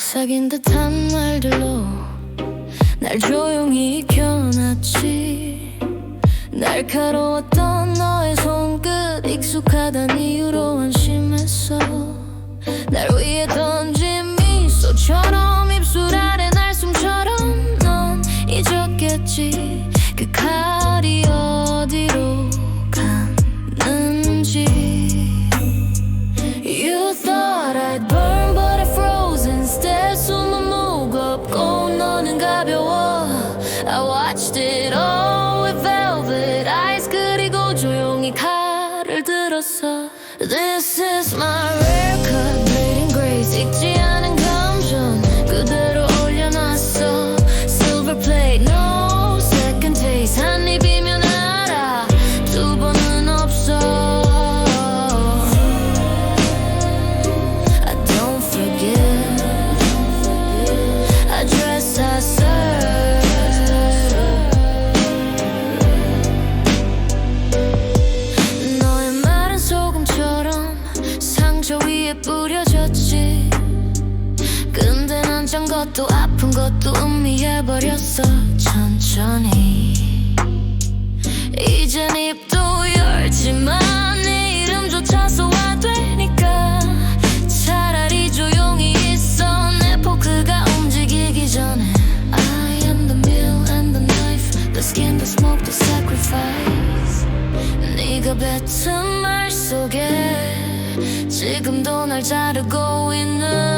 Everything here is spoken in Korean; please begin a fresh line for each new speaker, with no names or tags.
사귄 듯한 말들로 날 조용히 겨놨지. 날카로웠던 너의 손끝 익숙하단 이유로 This is my 것도 아픈 것도 음미해버렸어. 천천히. 이젠 입도 열지만 내 이름조차 소화되니까 차라리 조용히 있어 내 포크가 움직이기 전에 I am the meal and the knife The skin, the smoke, the sacrifice 네가 뱉은 말 속에 지금도 날 자르고 있는 너